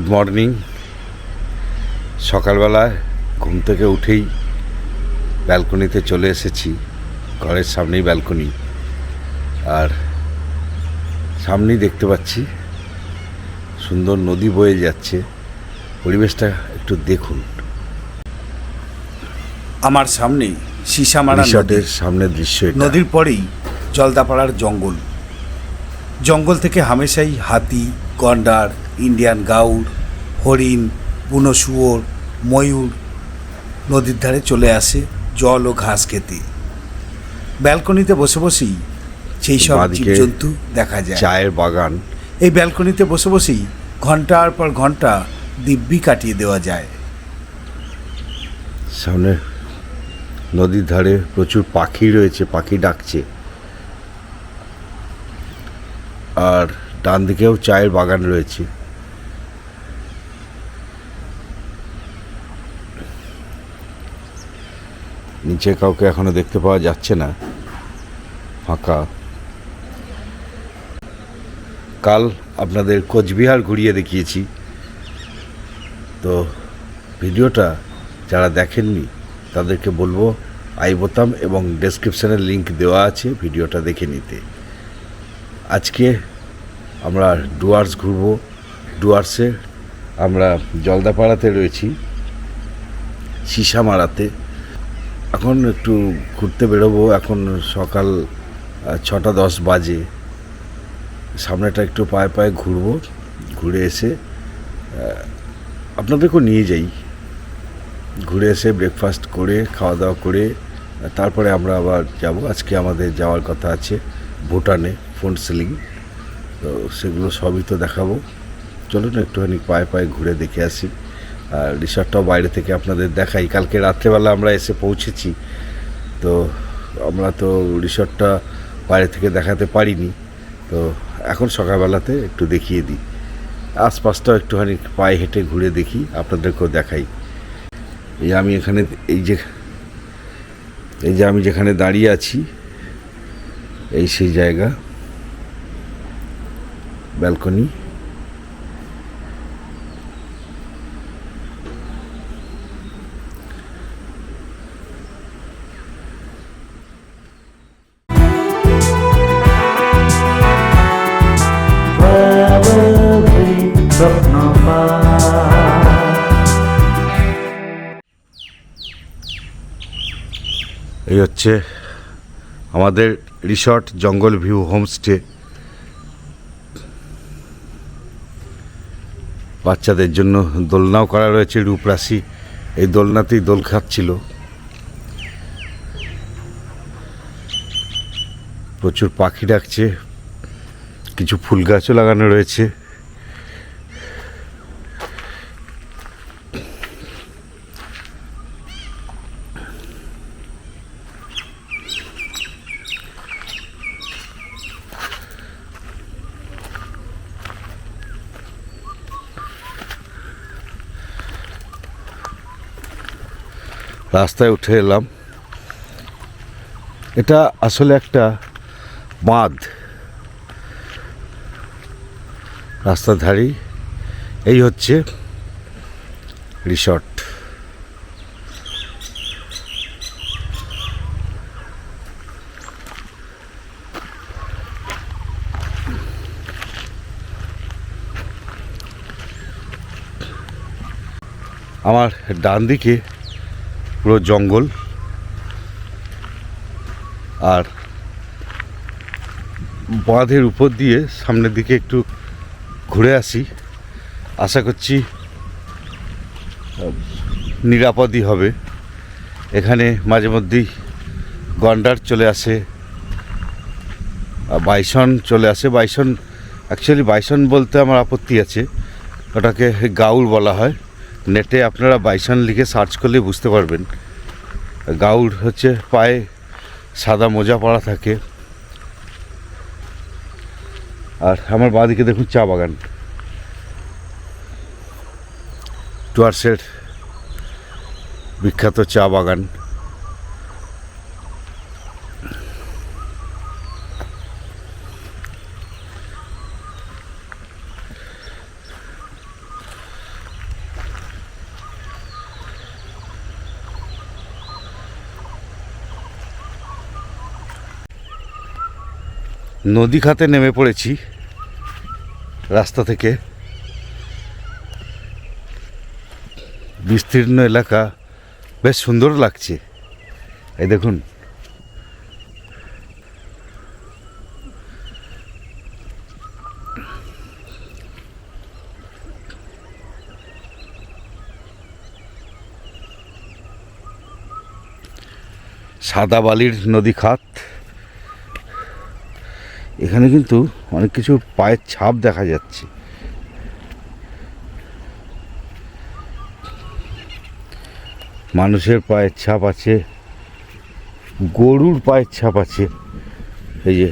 Good morning. সকালবেলায় ঘুম থেকে উঠেই ব্যালকনিতে চলে এসেছি ঘরের সামনেই ব্যালকনি। আর সামনেই দেখতে পাচ্ছি সুন্দর নদী বয়ে যাচ্ছে। পরিবেশটা একটু দেখুন। আমার সামনে সীসামারা নদী। রিসর্টের সামনের দৃশ্য এটা। নদীর পরেই জলদাপাড়ার জঙ্গল। জঙ্গল থেকে হামেশাই হাতি গন্ডার ইন্ডিয়ান গাউর হরিণ বুনো শুয়োর ময়ূর নদীর ধারে চলে আসে জল ও ঘাস খেতে। ব্যালকনিতে বসে বসেই সেই সব জীবজন্তু দেখা যায়। চায়ের বাগান। এই ব্যালকনিতে বসে বসেই ঘণ্টার পর ঘণ্টা দিব্যি কাটিয়ে দেওয়া যায়। সামনে নদীর ধারে প্রচুর পাখি রয়েছে পাখি ডাকছে। আর ডান দিকেও চায়ের বাগান রয়েছে। নিচে কাউকে এখনও দেখতে পাওয়া যাচ্ছে না। ফাঁকা। কাল আপনাদের কোচবিহার ঘুরিয়ে দেখিয়েছি। তো ভিডিওটা যারা দেখেননি, তাদেরকে বলব আই বোতাম এবং ডেসক্রিপশানের লিঙ্ক দেওয়া আছে ভিডিওটা দেখে নিতে। আজকে আমরা ডুয়ার্স ঘুরবো। ডুয়ার্সে আমরা জলদাপাড়াতে রয়েছি, সিসামারাতে। এখন একটু ঘুরতে বেরোবো। এখন সকাল ছটা দশ বাজে। সামনেটা একটু পায়ে পায়ে ঘুরবো, ঘুরে এসে আপনাদেরকেও নিয়ে যাই। ঘুরে এসে ব্রেকফাস্ট করে, খাওয়া দাওয়া করে, তারপরে আমরা আবার যাব। আজকে আমাদের যাওয়ার কথা আছে ভুটানে, ফোন সিলিং। তো সেগুলো সবই তো দেখাবো। চলুন একটুখানি পায়ে পায়ে ঘুরে দেখে আসি। আর রিসর্টটাও বাইরে থেকে আপনাদের দেখাই। কালকে রাত্রেবেলা আমরা এসে পৌঁছেছি। তো আমরা তো রিসর্টটা বাইরে থেকে দেখাতে পারিনি। তো এখন সকালবেলাতে একটু দেখিয়ে দিই। আশপাশটাও একটুখানি পায়ে হেঁটে ঘুরে দেখি, আপনাদেরকেও দেখাই। এই আমি এখানে, এই যে এই যে আমি যেখানে দাঁড়িয়ে আছি, এই সেই জায়গা, ব্যালকনি। হচ্ছে আমাদের রিসর্ট জঙ্গল ভিউ হোমস্টে। বাচ্চাদের জন্য দোলনাও করা রয়েছে, রূপরাশি। এই দোলনাতেই দোল খাচ্ছিল। প্রচুর পাখি ডাকছে, কিছু ফুল গাছও লাগানো রয়েছে। রাস্তায় উঠে এলাম। এটা আসলে একটা বাঁধ। রাস্তার ধারেই এই হচ্ছে রিসর্ট। আমার ডান দিকে পুরো জঙ্গল। আর বাঁধের উপর দিয়ে সামনের দিকে একটু ঘুরে আসি। আশা করছি নিরাপদই হবে। এখানে মাঝে মধ্যেই গন্ডার চলে আসে আর বাইসন চলে আসে। বাইসন অ্যাকচুয়ালি বাইসন বলতে আমার আপত্তি আছে। ওটাকে গাউল বলা হয়। নেটে আপনারা বাইসান লিখে সার্চ করলে বুঝতে পারবেন। গাউড হচ্ছে পায়ে সাদা মোজা পাড়া থাকে। আর আমার বাঁদিকে দেখুন চা বাগান। টুয়ার্সের বিখ্যাত চা বাগান। নদী খাতে নেমে পড়েছি রাস্তা থেকে। বিস্তীর্ণ এলাকা বেশ সুন্দর লাগছে। এই দেখুন। সাদা বালির নদী খাত। এখানে কিন্তু অনেক কিছু পায়ের ছাপ দেখা যাচ্ছে। মানুষের পায়ের ছাপ আছে, গরুর পায়ের ছাপ আছে, এই যে।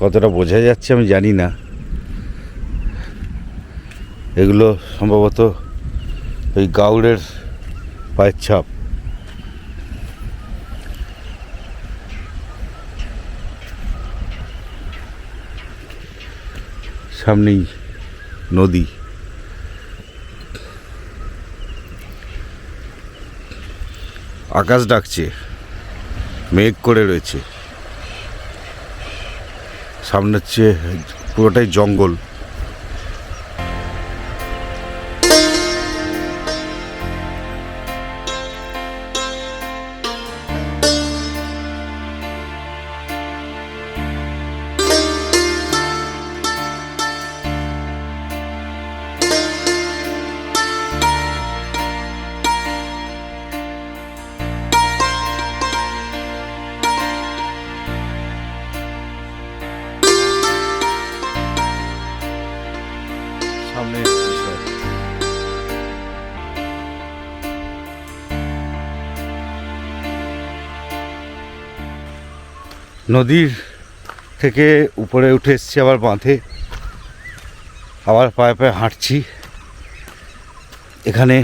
কতটা বোঝা যাচ্ছে আমি জানি না। এগুলো সম্ভবত ওই গাউড়ের পায়ের ছাপ। সামনেই নদী। আকাশ ডাকছে মেঘ করে রয়েছে। সামনে হচ্ছে পুরোটাই জঙ্গল। নদীর থেকে উপরে উঠে এসছি, আবার বাঁধে। আবার পায়ে পায়ে হাঁটছি। এখানে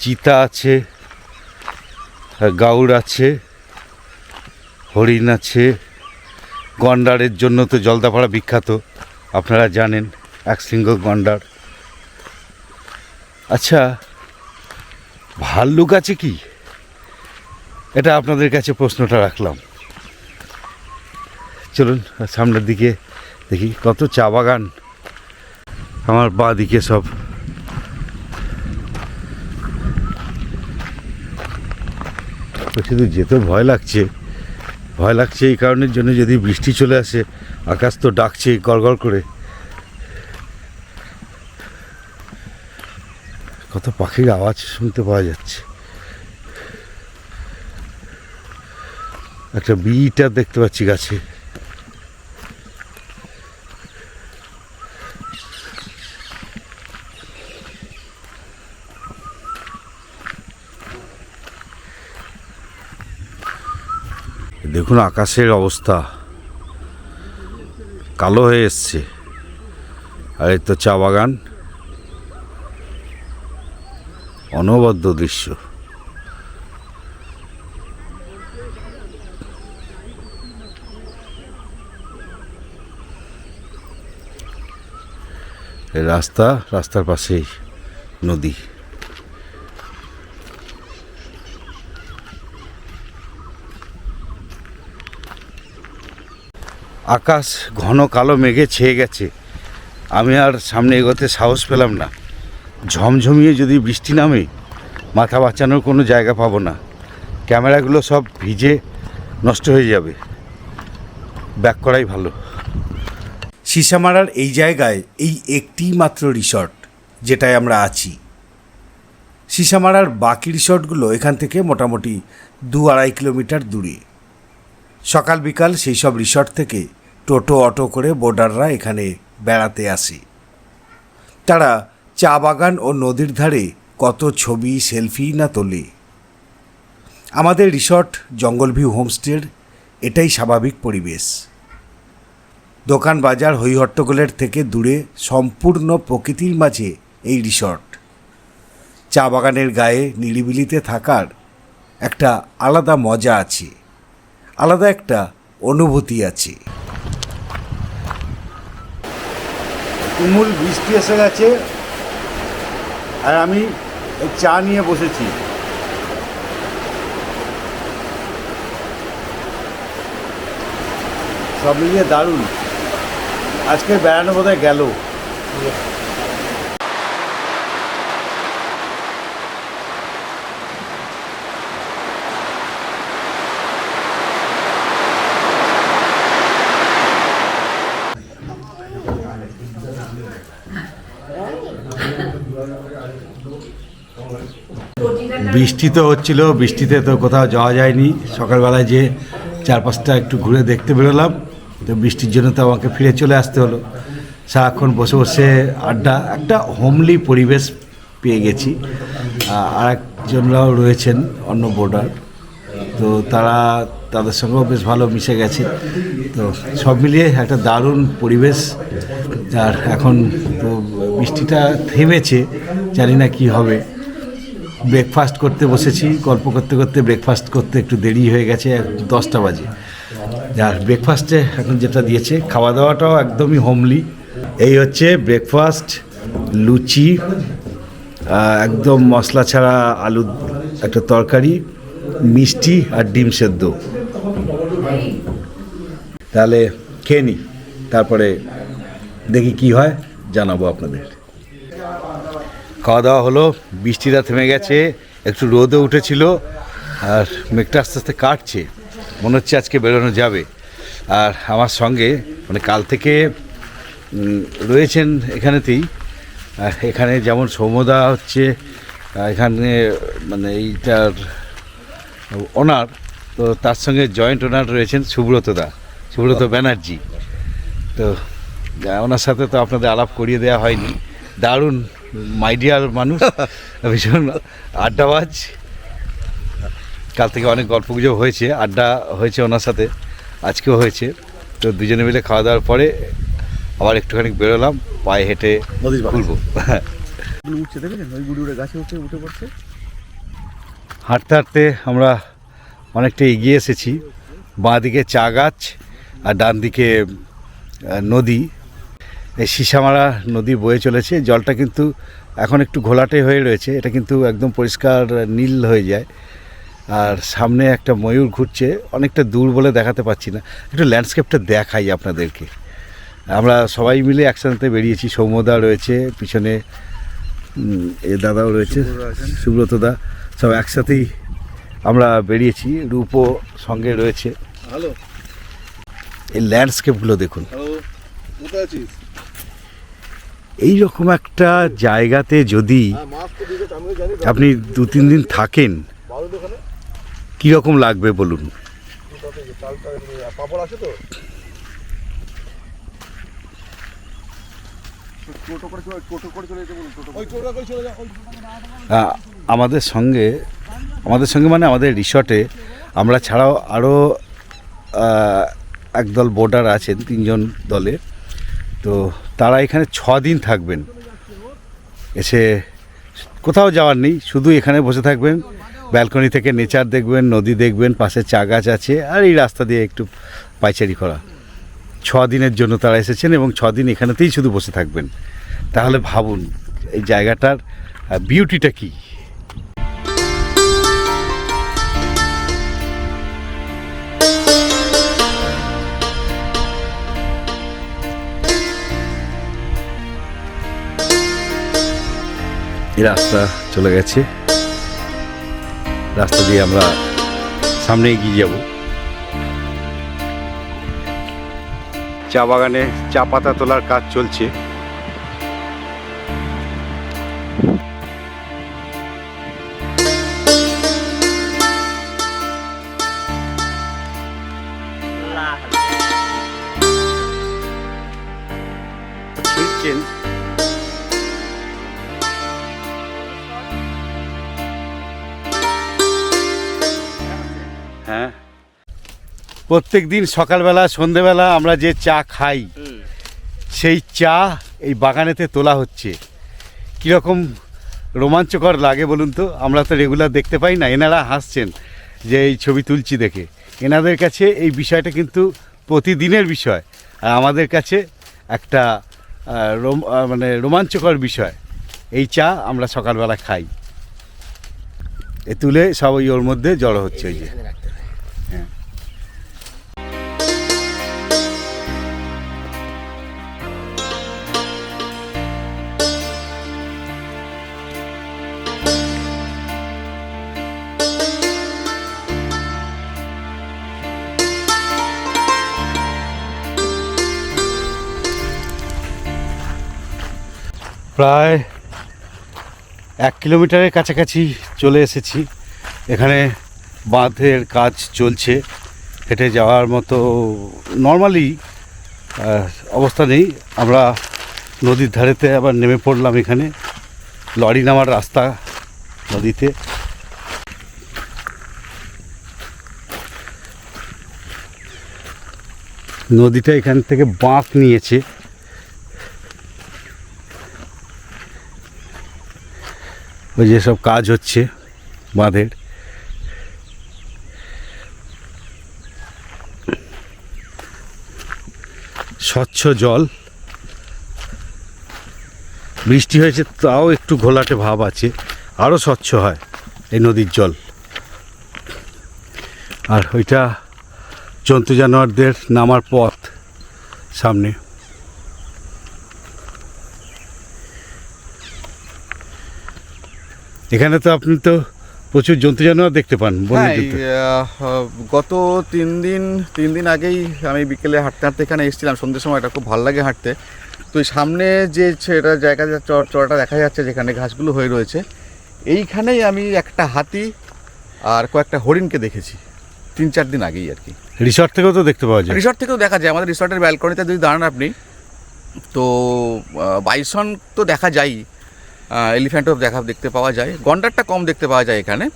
চিতা আছে গাউড় আছে, হরিণ আছে। গন্ডারের জন্য তো জলদাপাড়া বিখ্যাত, আপনারা জানেন একশৃঙ্গ গন্ডার। আচ্ছা ভাল্লুক আছে কি? এটা আপনাদের কাছে প্রশ্নটা রাখলাম। চলুন, সামনের দিকে দেখি, কত চা বাগান। আমার বা দিকে সব। শুধু যেতে ভয় লাগছে ভয় লাগছে এই কারণের জন্য যদি বৃষ্টি চলে আসে, আকাশ তো ডাকছে গড়গড় করে। কত পাখির আওয়াজ শুনতে পাওয়া যাচ্ছে। একটা বিটা দেখতে পাচ্ছি গাছে। দেখুন আকাশের অবস্থা। কালো হয়ে এসছে। আর এই তো চা বাগান। অনবদ্য দৃশ্য। রাস্তা, রাস্তার পাশেই নদী। আকাশ ঘন কালো মেঘে ছেয়ে গেছে। আমি আর সামনে এগোতে সাহস পেলাম না। ঝমঝমিয়ে যদি বৃষ্টি নামে, মাথা বাঁচানোর কোনো জায়গা পাবো না। ক্যামেরাগুলো সব ভিজে নষ্ট হয়ে যাবে। ব্যাক করাই ভালো। সিসামারার এই জায়গায় এই একটি মাত্র রিসর্ট যেটায় আমরা আছি। সিসামারার বাকি রিসর্টগুলো এখান থেকে মোটামুটি দু আড়াই কিলোমিটার দূরে। সকাল বিকাল সেই সব রিসর্ট থেকে টোটো, অটো করে বোর্ডাররা এখানে বেড়াতে আসে। তারা চা বাগান ও নদীর ধারে কত ছবি সেলফি না তোলে। আমাদের রিসর্ট জঙ্গল ভিউ হোমস্টের এটাই স্বাভাবিক পরিবেশ। দোকান বাজার হৈহট্টগোলের থেকে দূরে সম্পূর্ণ প্রকৃতির মাঝে এই রিসর্ট। চা বাগানের গায়ে নিরিবিলিতে থাকার একটা আলাদা মজা আছে, আলাদা একটা অনুভূতি আছে। তুমুল বৃষ্টি এসে গেছে আর আমি চা নিয়ে বসেছি। সব মিলিয়ে দারুণ। আজকে বেড়ানো বোধহয় গেল। বৃষ্টি তো হচ্ছিল, বৃষ্টিতে তো কোথাও যাওয়া যায়নি। সকালবেলায় যে চার পাঁচটা একটু ঘুরে দেখতে বেরোলাম। তো বৃষ্টির জন্য তো আমাকে ফিরে চলে আসতে হলো। সারাক্ষণ বসে বসে আড্ডা, একটা হোমলি পরিবেশ পেয়ে গেছি। আর একজনরাও রয়েছেন অন্য বোর্ডার তো তারা তাদের সঙ্গেও বেশ ভালো মিশে গেছে। তো সব মিলিয়ে একটা দারুণ পরিবেশ আর এখন তো বৃষ্টিটা থেমেছে, জানি না কি হবে। ব্রেকফাস্ট করতে বসেছি, গল্প করতে করতে ব্রেকফাস্ট করতে একটু দেরি হয়ে গেছে দশটা বাজে। আর ব্রেকফাস্টে এখন যেটা দিয়েছে খাওয়া দাওয়াটাও একদমই হোমলি এই হচ্ছে ব্রেকফাস্ট লুচি একদম মশলা ছাড়া আলু, একটা তরকারি, মিষ্টি আর ডিম সেদ্ধ। তাহলে খেয়ে নিই তারপরে দেখি কি হয়, জানাব আপনাদের। খাওয়া দাওয়া হলো, বৃষ্টিটা থেমে গেছে, একটু রোদও উঠেছিল, আর মেঘটা আস্তে আস্তে কাটছে। মনে হচ্ছে আজকে বেরোনো যাবে। আর আমার সঙ্গে মানে কাল থেকে রয়েছেন এখানেতেই। এখানে যেমন সৌমদা হচ্ছে এখানে মানে এইটার ওনার, তো তার সঙ্গে জয়েন্ট ওনার রয়েছেন সুব্রত দা, সুব্রত ব্যানার্জি। তো ওনার সাথে তো আপনাদের আলাপ করিয়ে দেওয়া হয়নি। দারুণ মাইডিয়ার মানুষ, ভীষণ আড্ডাবাজ। কাল থেকে অনেক গল্প গুজব হয়েছে আড্ডা হয়েছে ওনার সাথে আজকেও হয়েছে। তো দুজনে মিলে খাওয়া দাওয়ার পরে আবার একটুখানি বেরোলাম পায়ে হেঁটে নদীর। খুলবো উঠছে দেখেছেন? ওই গুড়ি উড়ে গাছে উঠে উঠে পড়ছে? হাঁটতে হাঁটতে আমরা অনেকটা এগিয়ে এসেছি। বাঁ দিকে চা গাছ আর ডান দিকে নদী। এই সিসামারা নদী বয়ে চলেছে। জলটা কিন্তু এখন একটু ঘোলাটে হয়ে রয়েছে। এটা কিন্তু একদম পরিষ্কার নীল হয়ে যায়। আর সামনে একটা ময়ূর ঘুরছে অনেকটা দূর বলে দেখাতে পাচ্ছি না। একটু ল্যান্ডস্কেপটা দেখাই আপনাদেরকে। আমরা সবাই মিলে একসাথে বেরিয়েছি সৌম্যদা রয়েছে পিছনে এ দাদাও রয়েছে সুব্রত দা সব একসাথেই আমরা বেরিয়েছি। রূপও সঙ্গে রয়েছে। হ্যালো। এই ল্যান্ডস্কেপগুলো দেখুন। এই রকম একটা জায়গাতে যদি হ্যাঁ আপনি দু তিন দিন থাকেন কীরকম লাগবে বলুন? আমাদের সঙ্গে আমাদের সঙ্গে মানে আমাদের রিসর্টে আমরা ছাড়াও আরও একদল বোর্ডার আছেন, তিনজন দলে। তো তারা এখানে ছ দিন থাকবেন। এসে কোথাও যাওয়ার নেই, শুধু এখানে বসে থাকবেন। ব্যালকনি থেকে নেচার দেখবেন, নদী দেখবেন, পাশে চা গাছ আছে, আর এই রাস্তা দিয়ে একটু পাইচারি করা। ছ দিনের জন্য তারা এসেছেন এবং ছ দিন এখানেতেই শুধু বসে থাকবেন। তাহলে ভাবুন, এই জায়গাটার বিউটিটা কী? রাস্তা চলে গেছে। রাস্তা দিয়ে আমরা সামনে এগিয়ে যাব। চা বাগানে চা পাতা তোলার কাজ চলছে। প্রত্যেক দিন সকালবেলা সন্ধেবেলা আমরা যে চা খাই সেই চা এই বাগানেতে তোলা হচ্ছে। কীরকম রোমাঞ্চকর লাগে বলুন তো? আমরা তো রেগুলার দেখতে পাই না এনারা হাসছেন যে এই ছবি তুলছি দেখে। এনাদের কাছে এই বিষয়টা কিন্তু প্রতিদিনের বিষয়। আর আমাদের কাছে একটা মানে রোমাঞ্চকর বিষয়। এই চা আমরা সকালবেলা খাই। এ তুলে সব ওই ওর মধ্যে জড়ো হচ্ছে ওই যে। প্রায় এক কিলোমিটারের কাছাকাছি চলে এসেছি। এখানে বাঁধের কাজ চলছে। হেঁটে যাওয়ার মতো নর্মালি অবস্থা নেই। আমরা নদীর ধারেতে আবার নেমে পড়লাম এখানে। লরি নামার রাস্তা নদীতে। নদীটা এখান থেকে বাঁক নিয়েছে। ওই যে সব কাজ হচ্ছে বাঁধের। স্বচ্ছ জল। বৃষ্টি হয়েছে, তাও একটু ঘোলাটে ভাব আছে। আরও স্বচ্ছ হয় এই নদীর জল। আর ওইটা জন্তু জানোয়ারদের নামার পথ সামনে। এখানে তো আপনি তো প্রচুর জন্তু জানোয়ার দেখতে পান হ্যাঁ গত তিন দিন তিন দিন আগেই আমি বিকেলে হাঁটতে হাঁটতে এখানে এসেছিলাম। সন্ধ্যের সময় এটা খুব ভালো লাগে হাঁটতে। তো সামনে যে সেটা জায়গা চড়াটা দেখা যাচ্ছে যেখানে ঘাসগুলো হয়ে রয়েছে এইখানেই আমি একটা হাতি আর কয়েকটা হরিণকে দেখেছি। তিন চার দিন আগেই আর কি। রিসর্ট থেকেও তো দেখতে পাওয়া যায়। রিসর্ট থেকেও দেখা যায়। আমাদের রিসর্টের ব্যালকনিতে যদি দাঁড়ান আপনি তো বাইসন তো দেখা এলিফ্যান্টও দেখা দেখতে পাওয়া যায়। গন্ডারটা কম দেখতে পাওয়া যায় এখানে,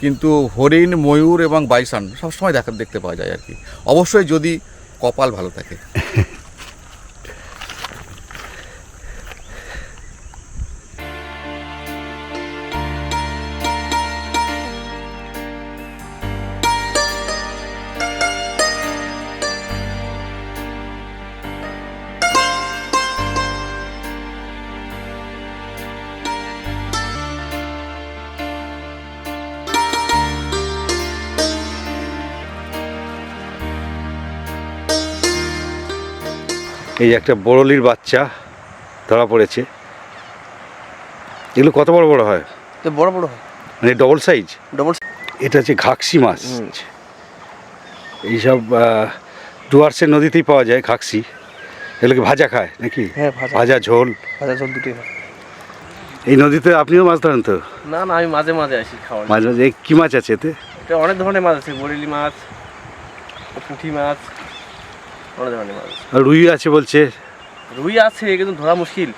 কিন্তু হরিণ, ময়ূর এবং বাইসান সবসময় দেখা দেখতে পাওয়া যায় আর কি। অবশ্যই যদি কপাল ভালো থাকে। এই একটা বড়লির বাচ্চা ধরা পড়েছে। এগুলো কত বড় বড় হয়? বড় বড় হয়। মানে ডবল সাইজ ডবল এটা হচ্ছে ঘাকসি মাছ। এইসব ডুয়ার্সের নদীতেই পাওয়া যায় ঘাকসি। এগুলোকে ভাজা খায় নাকি? হ্যাঁ, ভাজা। ঝোল। ভাজা ঝোল দুটোই এই নদীতে আপনিও মাছ ধরেন তো? না না আমি মাঝে মাঝে আসি খাওয়ার। মাঝে মাঝে কি মাছ আছে এতে? এটা অনেক ধরনের মাছ আছে বরেলি মাছ পুঁটি মাছ। অনেক ধরনের মাছ আর রুই আছে বলছে। রুই আছে কিন্তু ধরা মুশকিল।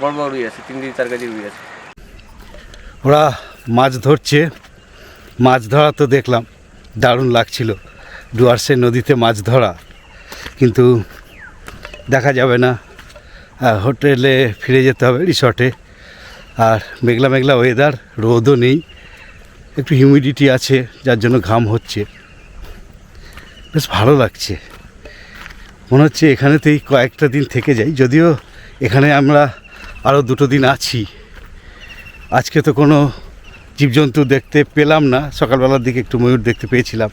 বড় বড় রুই আছে তিন কেজি চার কেজি রুই আছে। ওরা মাছ ধরছে। মাছ ধরা তো দেখলাম দারুণ লাগছিল। ডুয়ার্সের নদীতে মাছ ধরা। কিন্তু দেখা যাবে না। হোটেলে ফিরে যেতে হবে রিসর্টে। আর মেঘলা মেঘলা ওয়েদার রোদও নেই। একটু হিউমিডিটি আছে যার জন্য ঘাম হচ্ছে। বেশ ভালো লাগছে। মনে হচ্ছে এখানেতেই কয়েকটা দিন থেকে যাই, যদিও এখানে আমরা আরও দুটো দিন আছি। আজকে তো কোনো জীবজন্তু দেখতে পেলাম না, সকালবেলার দিকে একটু ময়ূর দেখতে পেয়েছিলাম,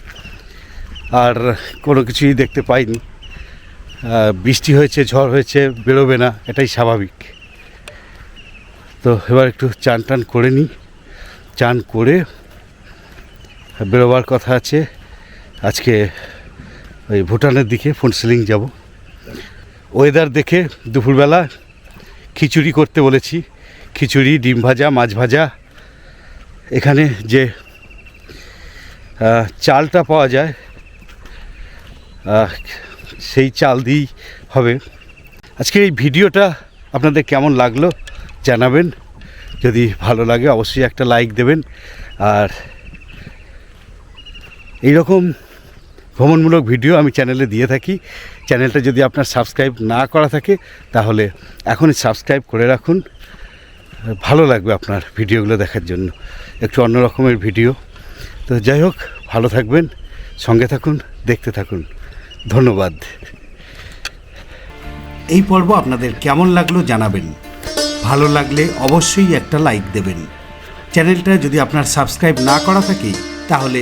আর কোনো কিছুই দেখতে পাইনি। বৃষ্টি হয়েছে, ঝড় হয়েছে, বেরোবে না, এটাই স্বাভাবিক। তো এবার একটু চান টান করে নিই। চান করে বেরোবার কথা আছে। আজকে ওই ভুটানের দিকে, ফোনসিলিং যাব। ওয়েদার দেখে দুপুরবেলা খিচুড়ি করতে বলেছি। খিচুড়ি, ডিম ভাজা, মাছ ভাজা। এখানে যে চালটা পাওয়া যায় সেই চাল দিয়েই হবে। আজকের এই ভিডিওটা আপনাদের কেমন লাগল জানাবেন। যদি ভালো লাগে অবশ্যই একটা লাইক দেবেন। আর এইরকম ভ্রমণমূলক ভিডিও আমি চ্যানেলে দিয়ে থাকি। চ্যানেলটা যদি আপনার সাবস্ক্রাইব না করা থাকে, তাহলে এখনই সাবস্ক্রাইব করে রাখুন। ভালো লাগবে আপনার ভিডিওগুলো দেখার জন্য। একটু অন্য রকমের ভিডিও। তো যাই হোক, ভালো থাকবেন, সঙ্গে থাকুন, দেখতে থাকুন। ধন্যবাদ। এই পর্ব আপনাদের কেমন লাগল জানাবেন। ভালো লাগলে অবশ্যই একটা লাইক দেবেন। চ্যানেলটা যদি আপনার সাবস্ক্রাইব না করা থাকে, তাহলে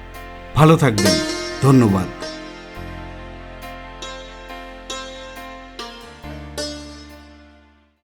ভালো থাকবেন। ধন্যবাদ।